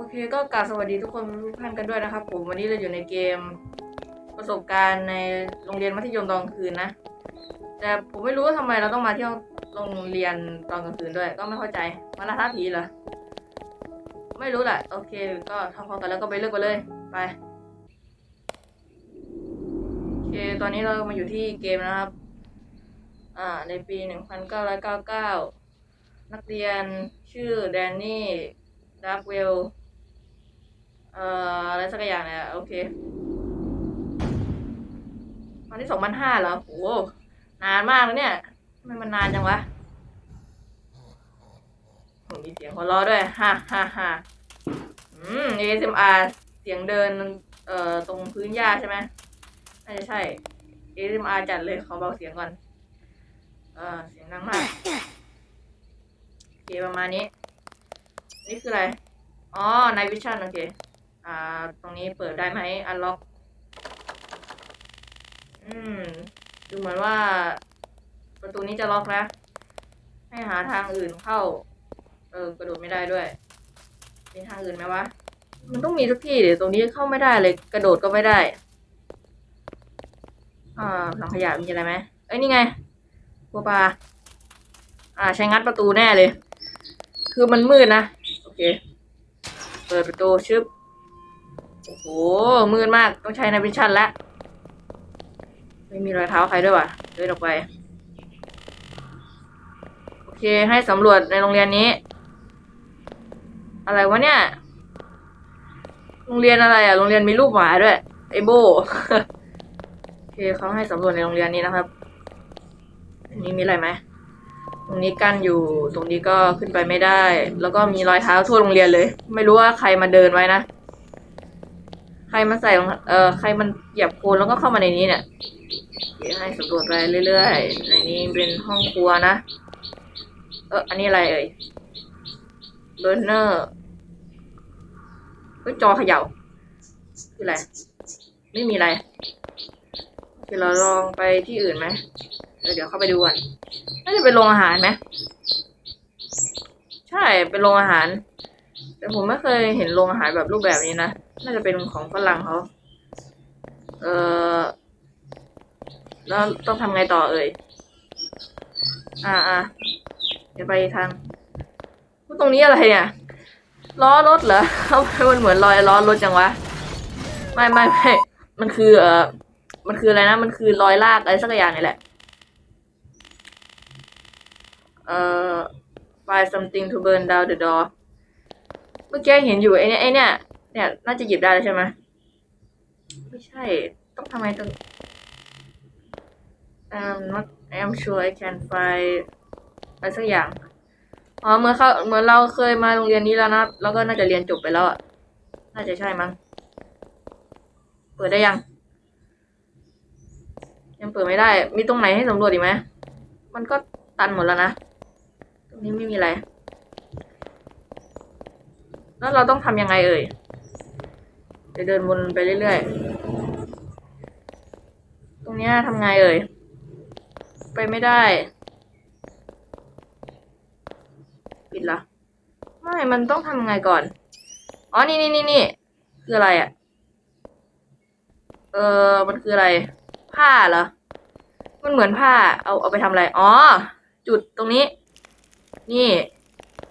โอเคก็กราบสวัสดีทุกคนทุกท่านกันด้วยนะครับ ผมวันนี้เราอยู่ในเกมประสบการณ์ในโรงเรียนมัธยมตอนกลางคืนนะ แต่ผมไม่รู้ว่าทำไมเราต้องมาเที่ยวโรงเรียนตอนกลางคืนด้วย ก็ไม่เข้าใจมาล่าท้าผีเหรอไม่รู้แหละโอเค ก็ทำพอกันแล้วก็ไปเลือกไปเลยไปโอเคตอนนี้เรามาอยู่ที่เกมนะครับ อ่า ในปี 1999 นักเรียนชื่อแดนนี่ดาร์กเวล เอ่ออะไรสักอย่างเนี่ยโอเคตอนที่สองพันห้าเหรอโอ้นานมากแล้วเนี่ยทำไมมันนานจังวะโหมีเสียงหัวเราะด้วยฮ่าฮ่าฮ่าอืม ASMR เสียงเดิน เอ่อ ตรงพื้นหญ้าใช่ไหมน่าจะใช่ ASMR จัดเลย ขอเบาเสียงก่อน เออเสียงดังมากโอเคประมาณนี้ นี่คืออะไร อ๋อ Night Vision โอเค อ่า ตรงนี้เปิดได้ไหม Unlock อืม ดูเหมือนว่า ประตูนี้จะล็อกนะ ให้หาทางอื่นเข้า เออ กระโดดไม่ได้ด้วย มีทางอื่นไหมวะ มันต้องมีทุกที่เดี๋ยวตรงนี้เข้าไม่ได้เลย กระโดดก็ไม่ได้ อ่าหลังขยะมีอะไรไหมเอ้ยนี่ไงบัวปลาอ่า ใช้งัดประตูแน่เลย คือมันมืดนะ โอเค เปิดประตูชึบ โอ้โหมืดมากต้องใช้ในวิชั่นแล้วไม่มีรอยเท้าใครด้วยว่ะเดินออกไป โอเคให้สำรวจในโรงเรียนนี้ อะไรวะเนี่ย โรงเรียนอะไรอะโรงเรียนมีรูปหมาด้วยไอโบโอเคเขาให้สำรวจในโรงเรียนนี้นะครับ อันนี้มีอะไรไหมตรงนี้กั้นอยู่ตรงนี้ก็ขึ้นไปไม่ได้ แล้วก็มีรอยเท้าทั่วโรงเรียนเลย ไม่รู้ว่าใครมาเดินไว้นะ ใครมาใส่รองเอ่อใครมันเหยียบโคลนแล้วก็เข้ามาในนี้เนี่ยเดี๋ยวให้สำรวจไปเรื่อยๆในนี้เป็นห้องครัวนะ เอออันนี้อะไรเอ่ยเบอร์เนอร์เฮ้ยจอเขย่าคืออะไร ไม่มีอะไรเดี๋ยวเราลองไปที่อื่นไหมเเดี๋ยวเข้าไปดูก่อนน่าจะเป็นโรงอาหารไหมใช่เป็นโรงอาหาร แต่ผมไม่เคยเห็นโรงอาหารแบบรูปแบบนี้นะ น่าจะเป็นของฝรั่งเขา เออแล้วต้องทำไงต่อเอ่ย อ่าอ่าเดี๋ยวไปทางตรงนี้อะไรเนี่ย ล้อรถเหรอทำไมมันเหมือนรอยล้อรถจังวะ ไม่ไม่ไม่มันคือเออมันคืออะไรนะ มันคือรอยลากอะไรสักอย่างนี่แหละ เอ่อ find something to burn down the door เมื่อกี้เห็นอยู่ไอเนี่ยไอ้เนี่ย เนี่ย น่าจะหยิบได้แล้วใช่ไหมไม่ใช่ ต้องทำไมต้อง I'm not I'm sure I can find อะไรสักอย่าง อ๋อเหมื่อนเขาเหมือนเราเคยมาโรงเรียนนี้แล้วนะ แล้วก็น่าจะเรียนจบไปแล้วอะน่าจะใช่มั้ง เปิดได้ยัง ยังเปิดไม่ได้ มีตรงไหนให้สำรวจอีกไหม มันก็ตันหมดแล้วนะ ตรงนี้ไม่มีอะไร แล้วเราต้องทำยังไงเอ่ย เดี๋ยวเดินวนไปเรื่อยๆ ตรงนี้ทำไงเอ่ย ไปไม่ได้ ปิดละไม่ มันต้องทำไงก่อน อ๋อ นี่นี่นี่นี่คืออะไรอะ่ะ เออ มันคืออะไร ผ้าเหรอ มันเหมือนผ้า เอาเอาไปทำอะไร อ๋อ จุดตรงนี้ นี่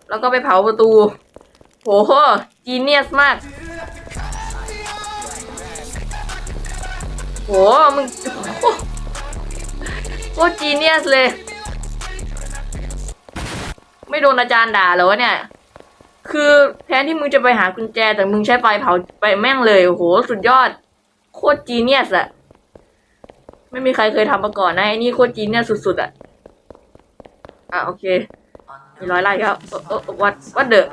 แล้วก็ไปเผาประตู โห จีเนียสมาก โหมึงโอ้โคตรจีเนียสเลย ไม่โดนอาจารย์ด่าเหรอวะเนี่ย คือแทนที่มึงจะไปหากุญแจ แต่มึงใช้ไฟเผาไปแม่งเลยโอ้โหสุดยอด โคตรจีเนียสอะไม่มีใครเคยทำมาก่อนนะไอ้นี่โคตรจีเนียสสุดๆอะอะโอเค มีร้อยไล่ครับวัดวัดเดอะ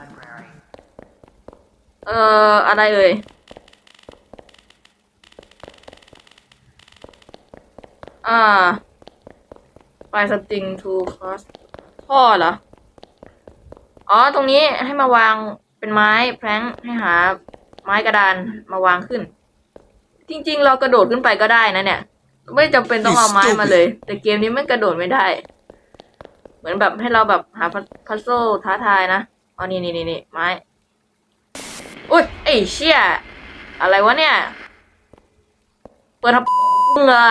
เอ่ออะไรเอ่ย อ่า find something to cost ท่อเหรอ อ๋อ ตรงนี้ให้มาวางเป็นไม้แพร้งให้หา ไม้กระดานมาวางขึ้น จริง ๆ เรากระโดดขึ้นไปก็ได้นะเนี่ย ไม่จำเป็นต้องเอาไม้มาเลย แต่เกมนี้มันกระโดดไม่ได้ เหมือนแบบให้เราแบบหาพัซโซลท้าทายนะอ๋อนี่นี่นี่นี่ไม้โอ้ยเชี่ยอะไรวะเนี่ยเปิดทำเหรอ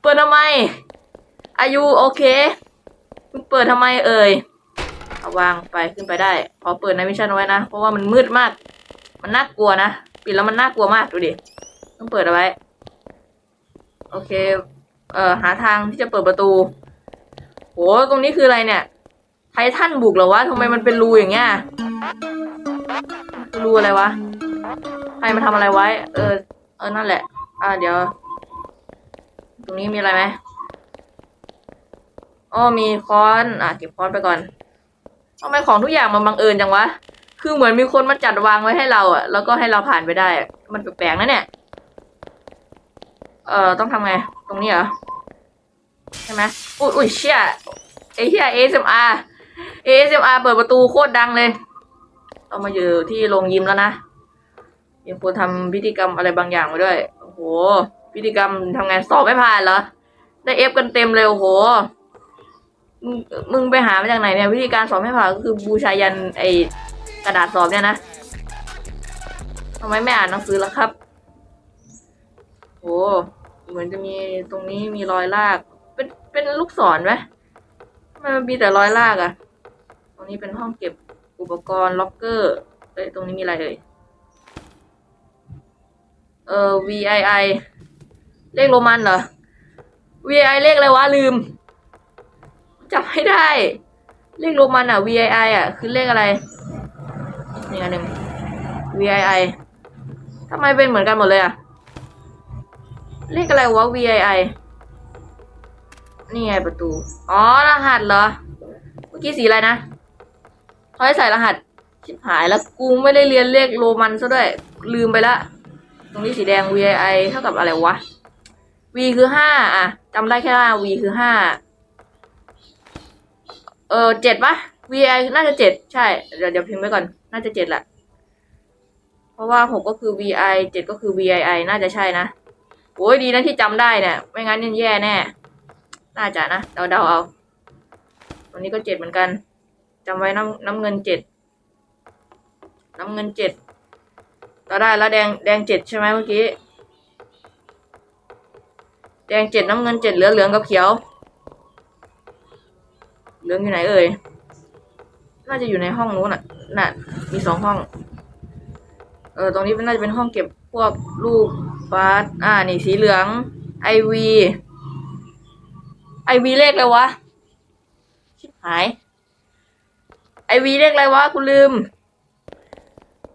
เปิดทำไม อายุโอเคมึงเปิดทำไมเอ่ยเอาวางไปขึ้นไปได้ขอเปิดในวิชั่นไว้นะ เพราะว่ามันมืดมาก มันน่ากลัวนะ ปิดแล้วมันน่ากลัวมากดูดิ ต้องเปิดเอาไว้ โอเค เอ่อ หาทางที่จะเปิดประตู โห ตรงนี้คืออะไรเนี่ยไททันบุกเหรอวะทำไมมันเป็นรูอย่างเงี้ย รูอะไรวะ ใครมาทำอะไรไว้ เออ เออ นั่นแหละ อ่าเดี๋ยว ตรงนี้มีอะไรไหมอ๋อมีค้อนอะเก็บค้อนไปก่อนทำไมของทุกอย่างมันบังเอิญจังวะ คือเหมือนมีคนมาจัดวางไว้ให้เราอะแล้วก็ให้เราผ่านไปได้ มันแปลกๆนะเนี่ย เอ่อ ต้องทำไง ตรงนี้เหรอ ใช่ไหมอุ้ยอุ้ยเชี่ยไอ้เหี้ย ASMR ASMR เปิดประตูโคตรดังเลย เรามาอยู่ที่โรงยิมแล้วนะยังควรทำพิธีกรรมอะไรบางอย่างไว้ด้วย โหพิธีกรรมทำไงสอบไม่ผ่านเหรอ ได้เอฟกันเต็มเลยโอ้โห มึงมึงไปหามาจากไหนเนี่ย วิธีการสอบไม่ผ่านก็คือบูชายันไอกระดาษสอบเนี่ยนะทำไมไม่อ่านหนังสือล่ะครับโอ้เหมือนจะมีตรงนี้มีรอยลาก เป็นเป็นลูกศรไหมทำไมมันมีแต่รอยลากอะตรงนี้เป็นห้องเก็บอุปกรณ์ล็อกเกอร์เอ้ยตรงนี้มีอะไรเอ่ย เอ่อ VII เลขโรมันเหรอ VII เลขอะไรวะลืมจำไม่ได้ เลขโรมันอะ VII อะ คือเลขอะไรนี่อันหนึ่ง VII ทำไมเป็นเหมือนกันหมดเลยอะ เลขอะไรวะ VII นี่ไงประตู อ๋อ รหัสเหรอ เมื่อกี้สีอะไรนะเขาให้ใส่รหัส ชิบหายแล้วกูไม่ได้เรียนเลขโรมันซะด้วย ลืมไปละ ตรงนี้สีแดง VII เท่ากับอะไรวะ V คือห้าอะจำได้แค่ว่า V คือห้าเออเจ็ดปะ VI น่าจะเจ็ดใช่ เดี๋ยวเดี๋ยวพิมพ์ไว้ก่อน น่าจะเจ็ดแหละ เพราะว่าหกก็คือ VI เจ็ดก็คือ VII น่าจะใช่นะโอ้ยดีนะที่จำได้เนี่ย ไม่งั้นนี่แย่แน่ น่าจะนะ เดาเดาๆเอาตัวนี้ก็เจ็ดเหมือนกันจำไว้น้ำน้ำเงินเจ็ดน้ำเงินเจ็ด เราได้แล้วแดงแดงเจ็ดใช่ไหมเมื่อกี้ แดงเจ็ดน้ำเงินเจ็ดเหลือเหลืองกับเขียว เหลืองอยู่ไหนเอ่ย น่าจะอยู่ในห้องนู้นน่ะ น่ะ มีสองห้อง เออ ตรงนี้น่าจะเป็นห้องเก็บพวกลูกบาสอ่า นี่สีเหลืองไอวีไอวีเลขอะไรวะ ชิบหาย ไอวีเลขอะไรวะกูลืม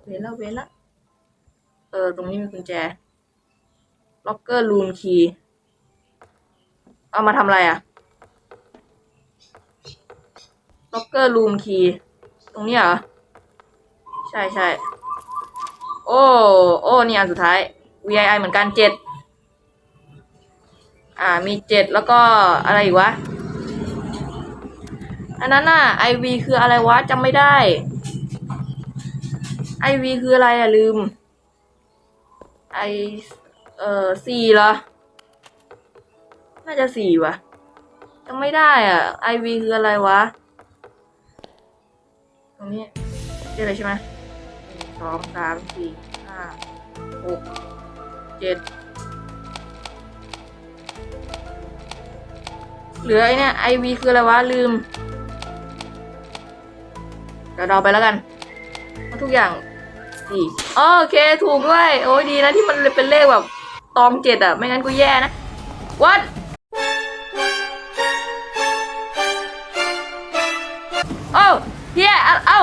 เว้นแล้วเว้นละ ออ ตรงนี้มีกุญแจ ล็อกเกอร์รูมคีย์ เอามาทำอะไรอะล็อกเกอร์รูมคีย์ ตรงนี้เหรอ ใช่ใช่ โอ้ โอ้ นี่อันสุดท้าย VII เหมือนกันเจ็ด อ่า มีเจ็ดแล้วก็อะไรอีกวะ อันนั้นน่ะ IV คืออะไรวะจำไม่ได้ IV คืออะไรอะลืม I เอ่อสี่เหรอ น่าจะสี่วะจำไม่ได้อะ IV คืออะไรวะ ตรงนี้ได้เลยใช่ไหมหนึ่งสองสามสี่ห้าหกเจ็ดเหลือไอเนี่ย IV คืออะไรวะ ลืมเดี๋ยวเราไปแล้วกันเพราะทุกอย่าง สี่อ๋อโอเคถูกด้วย โอ้ยดีนะที่มันเป็นเลขแบบตองเจ็ดอะไม่งั้นกูแย่นะ what เอ้าเฮียเอ้าเอา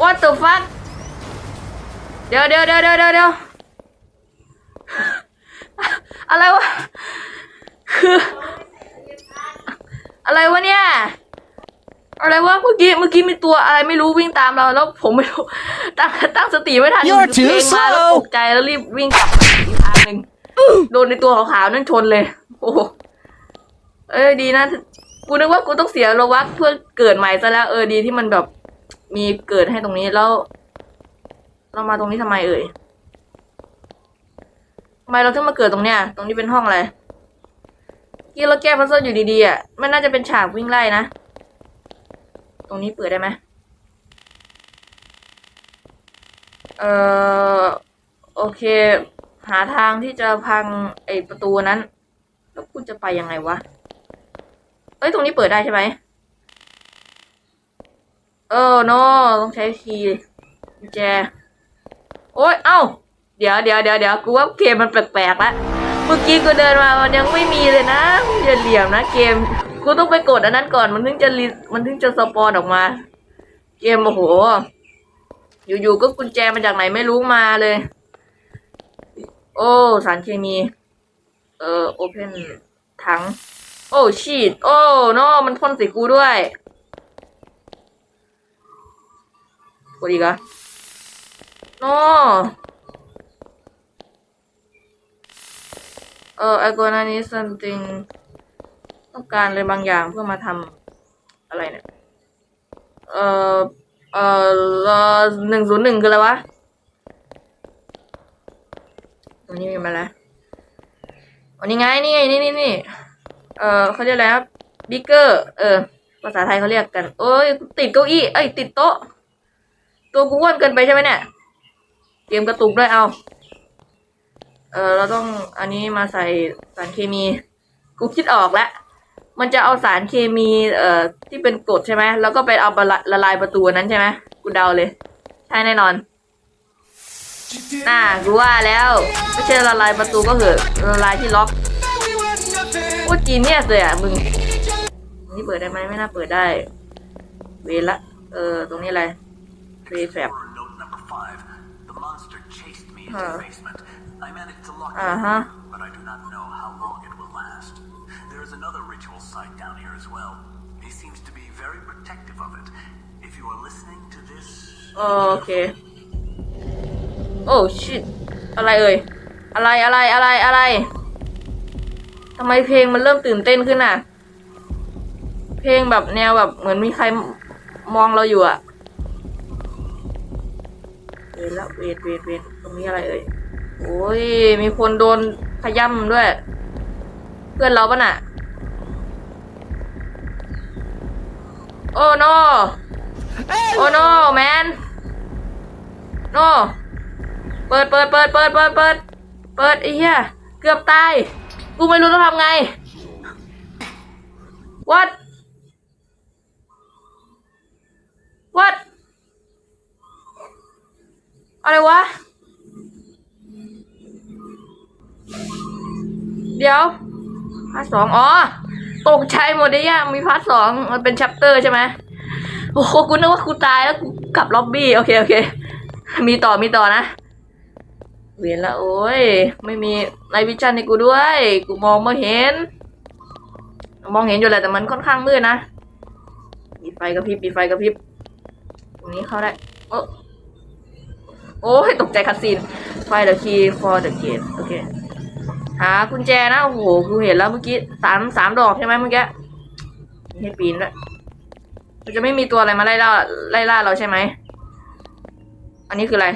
what the fuck เดี๋ยวเดี๋ยวเดี๋ยวเดี๋ยวเดี๋ยวเดี๋ยวอะไรวะคือ อะไรวะเนี่ย อะไรวะเมื่อกี้เมื่อกี้มีตัวอะไรไม่รู้วิ่งตามเราแล้วผมไม่รู้ตั้งตั้งสติไม่ทัน You're เพล too งมาแล้ว slow ตกใจแล้วรีบวิ่งกลับอีกทางหนึ่งโดนในตัวขาวๆนั่นชนเลย โอ้โหเอ้ยดีนะกูนึกว่ากูต้องเสียโลวักเพื่อเกิดใหม่ซะแล้วเออดีที่มันแบบมีเกิดให้ตรงนี้แล้ว เรามาตรงนี้ทำไมเอ่ยทำไมเราถึงมาเกิดตรงเนี้ย ตรงนี้เป็นห้องอะไรเมื่อ กี้เราแก้พัซเซิลอยู่ดีๆอะมันน่าจะเป็นฉากวิ่งไล่นะ ตรงนี้เปิดได้ไหมเอ่อ โอเค หาทางที่จะพังไอประตูนั้น แล้วกูจะไปยังไงวะ เอ้ย ตรงนี้เปิดได้ใช่ไหมเออโนต้องใช้คีย์กุญแจ โอ้ย เอ้า เดี๋ยวเดี๋ยวเดี๋ยวเดี๋ยวกูว่าเกมมันแปลกๆแล้ว เมื่อกี้กูเดินมามันยังไม่มีเลยนะอย่าเหลี่ยมนะเกม กูต้องไปกดอันนั้นก่อนมันถึงจะรีมันถึงจะสปอนออกมา เกมโอ้โห อยู่ๆก็กุญแจมาจากไหนไม่รู้มาเลย โอ้สารเคมี เอ่อโอเพนถัง โอ้ชีตโอ้โนมันพ่นใส่กูด้วยกดอีกเหรอ เออ I gonna need something ต้องการอะไรบางอย่างเพื่อมาทำอะไรเนี่ย เออเออหนึ่งศูนย์หนึ่งคืออะไรวะตรงนี้มีมาแล้วอันนี้ไงนี่ไงนี่นี่นี่เออเขาเรียกอะไรครับบิ๊กเกอร์ เออ ภาษาไทยเขาเรียกกัน โอ้ยติดเก้าอี้ เอ้ย ติดโต๊ะ ตัวกูอ้วนเกินไปใช่ไหมเนี่ยเกมกระตุกด้วยเอา เออเราต้องอันนี้มาใส่สารเคมี กูคิดออกแล้วมันจะเอาสารเคมีเอ่อที่เป็นกรดใช่ไหมแล้วก็ไปเอาละละละลายประตูนั้นใช่ไหมกูเดาเลย ใช่แน่นอน น่ากูว่าแล้ว ไม่ใช่ละลายประตูก็เหอะละลายที่ล็อกโอ้จีเนียสเลยอะมึงนี่เปิดได้ไหมไม่น่าเปิดได้ เวรละเออตรงนี้อะไรเวแฟบ For note number five, the monster chased me into Huh. the basement. I managed to lock it, Uh-huh. but I do not know how long it will last. There is another ritual site down here as well. He seems to be very protective of it. If you are listening to this, โอเคโอ้ชิตอะไรเอ่ยอะไรอะไรอะไรอะไรทำไมเพลงมันเริ่มตื่นเต้นขึ้นอะ เพลงแบบแนวแบบเหมือนมีใครมองเราอยู่อะเวทละเวทเวทเวทตรงนี้อะไรเอ่ย โอ้ย มีคนโดนขย่ำด้วย เพื่อนเราปะน่ะ โอ้ no โอ้ no man no เปิดเปิดเปิดเปิดเปิดเปิดเปิดไอ้เหี้ย เกือบตาย กูไม่รู้ต้องทำไง what what อะไรวะ เดี๋ยวพาร์ทสองอ๋อตกใจหมดเลยอะมีพาร์ทสองมันเป็นชัปเตอร์ใช่ไหมโอ้โหกูนึกว่ากูตายแล้วกูกลับล็อบบี้โอเคโอเค มีต่อมีต่อนะ เวียนละโอ้ยไม่มีไนวิชั่นให้กูด้วย กูมองไม่เห็น มองเห็นอยู่แหละแต่มันค่อนข้างมืดนะปิดไฟกระพริบปิดไฟกระพริบตรงนี้เข้าได้โอ้โอ้ยตกใจคัดซีนไฟ the key for the gate โอเค หากุญแจนะโอ้โหกูเห็นแล้วเมื่อกี้สามสามดอกใช่ไหมเมื่อกี้ให้ปีนด้วยมันจะไม่มีตัวอะไรมาไล่ล่าไล่ล่าเราใช่ไหมอันนี้คืออะไร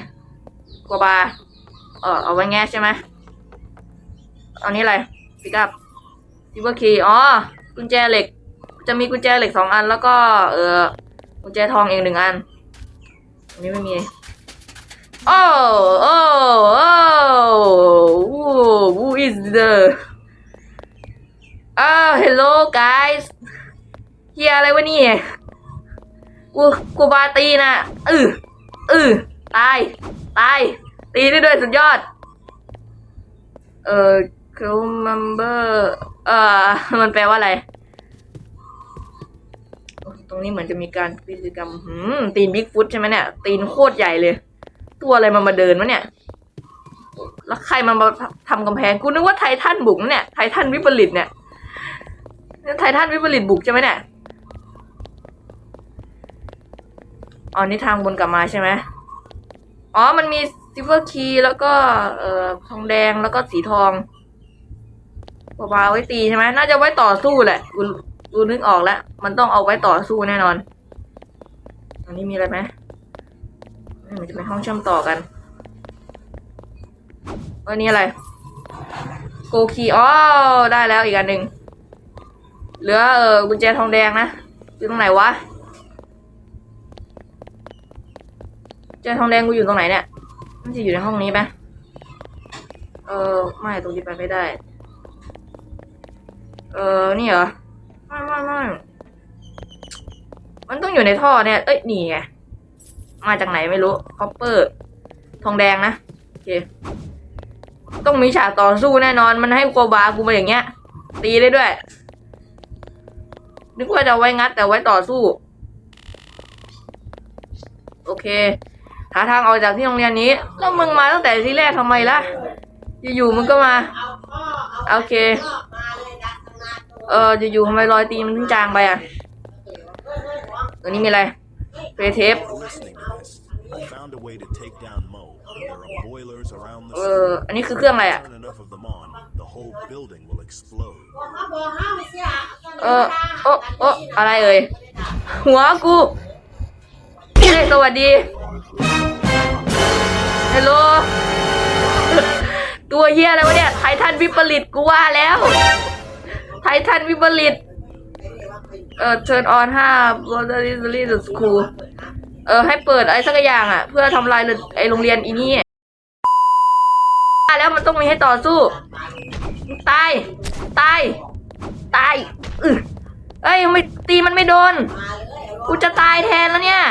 กัวบาเออเอาไว้แง่ใช่ไหมอันนี้อะไรปิกอัพซิเวอร์คีอ๋อกุญแจเหล็ก จะมีกุญแจเหล็กสองอัน แล้วก็ เออกุญแจทองเองหนึ่งอันอันนี้ไม่มีโอ้โอ้โอ้ is the อ้าว hello guys เฮียอะไรวะนี่กูกูบาตีนะอืออือตาย ตาย ตีได้ด้วยสุดยอด เอ่อ crew member เอ่อ มันแปลว่าอะไร ตรงนี้เหมือนจะมีการกิจกรรม หืม ตีนบิ๊กฟุตใช่ไหมเนี่ย ตีนโคตรใหญ่เลย ตัวอะไรมันมาเดินวะเนี่ย แล้วใครมันมาทำกำแพงกูนึกว่าไททันบุกเนี่ยไททันวิปริตเนี่ยนี่ไททันวิปริตบุกใช่ไหมเนี่ยอ๋อนี่ทางบนกลับมาใช่ไหมอ๋อ มันมีซิลเวอร์คีย์แล้วก็ เอ่อทองแดงแล้วก็สีทองปาไว้ตีใช่ไหมน่าจะไว้ต่อสู้แหละกูกูนึกออกแล้ว มันต้องเอาไว้ต่อสู้แน่นอน อันนี้มีอะไรไหมอืมมันจะเป็นห้องเชื่อมต่อกัน อันนี้อะไร โกคีอ๋อได้แล้วอีกอันหนึ่งเหลือเออกุญแจทองแดงนะอยู่ตรงไหนวะเจอทองแดงกูอยู่ตรงไหนเนี่ยมันจะอยู่ในห้องนี้ปะเออไม่ตรงนี้ไปไม่ได้ เออนี่เหรอไม่ไม่ไม่มันต้องอยู่ในท่อเนี่ย เอ้ยนี่ไงมาจากไหนไม่รู้คอปเปอร์ ทองแดงนะโอเค ต้องมีฉากต่อสู้แน่นอน มันให้โคบากูมาอย่างเงี้ย ตีได้ด้วย นึกว่าจะไว้งัดแต่ไว้ต่อสู้ โอเค หาทางออกจากที่โรงเรียนนี้ แล้วมึงมาตั้งแต่ที่แรกทำไมล่ะ อยู่ๆมึงก็มา โอเค เอออยู่ๆทำไมรอยตีมันจางไปอะ ตัวนี้มีอะไรเพลเทป I found a way to take down Mo. There are boilers around the เอ city. ออันนี้คือเครื่องอะไรอะ Turn enough of them on, the whole building will explode. เออโอ้โอ้อะไรเอ่ย หัวกูเฮ้ยสวัสดี ฮัลโหล ตัวเฮียอะไรวะเนี่ย ไททันวิปริตกูว่าแล้ว ไททันวิปริต เออ turn on ห้า water is really the school เออให้เปิดอะไรสักอย่างอะ เพื่อทำลายไอโรงเรียนอีนี่แล้วมันต้องมีให้ต่อสู้ ตาย ตาย ตายอึเอ้ยไม่ตีมันไม่โดน กูจะตายแทนแล้วเนี่ย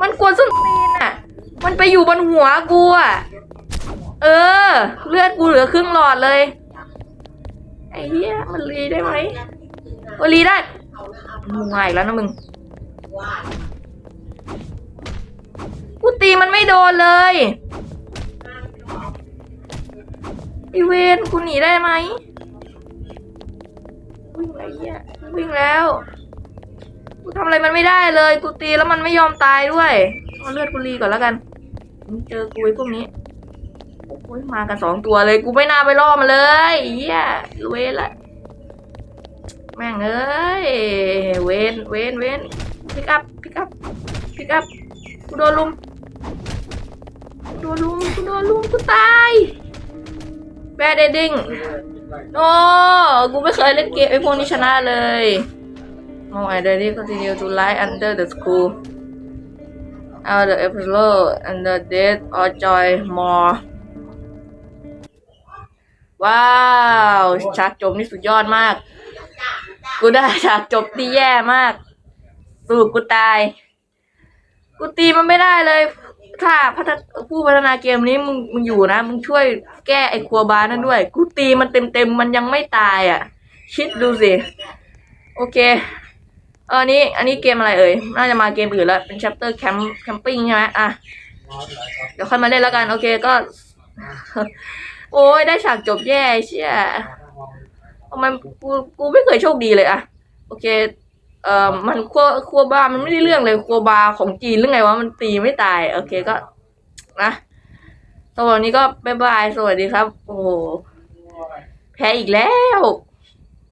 มันกวนส้นตีนอะ มันไปอยู่บนหัวกูอะ เออ เลือดกูเหลือครึ่งหลอดเลย ไอ้เหี้ย มันรีได้ไหม โอรีได้มึงมาอีกแล้วนะมึงกูตีมันไม่โดนเลยอีเวนกูหนีได้ไหมวิ่งไรเหี้ยวิ่งแล้วกูทำอะไรมันไม่ได้เลย กูตีแล้วมันไม่ยอมตายด้วยเอาเลือดกูรีก่อนแล้วกันมึงเจอกูไอ้พวกนี้โอ้ยมากันสองตัวเลย กูไม่น่าไปล่อมันเลยเหี้ยเวนละ แม่งเอ้ย เวนเวนเวนพิกอัพพิกอัพพิกอัพกูโดนลุมกูโดนลุมกูโดนลุมกูตายแบดเดดิ้งโอ้กูไม่เคยเล่นเกมไอ้พวกนี้ชนะเลย Oh, I really continue to lie under the school. Out the episode and the death or joy more. ว้าวฉากจบนี่สุดยอดมาก กูได้ฉากจบที่แย่มาก สรุปกูตาย กูตีมันไม่ได้เลย ถ้าพัฒผู้พัฒนาเกมนี้มึงมึงอยู่นะ มึงช่วยแก้ไอ้ครัวบาร์นั่นด้วย กูตีมันเต็มเต็มมันยังไม่ตายอะ คิดดูสิ โอเคเอออันนี้ อันนี้เกมอะไรเอ่ย น่าจะมาเกมอื่นแล้ว เป็น chapter camp camping ใช่ไหมอะ เดี๋ยวค่อยมาเล่นแล้วกัน โอเคก็ โอ้ยได้ฉากจบแย่เชี่ย ทำไมกูกูไม่เคยโชคดีเลยอะโอเค เอ่อมันครัวครัวบาร์มันไม่ได้เรื่องเลยครัวบาร์ของจีนหรือไงวะมันตีไม่ตาย โอเคก็นะสำหรับนนี้ก็บ๊ายบายสวัสดีครับ โอ้โหแพ้อีกแล้ว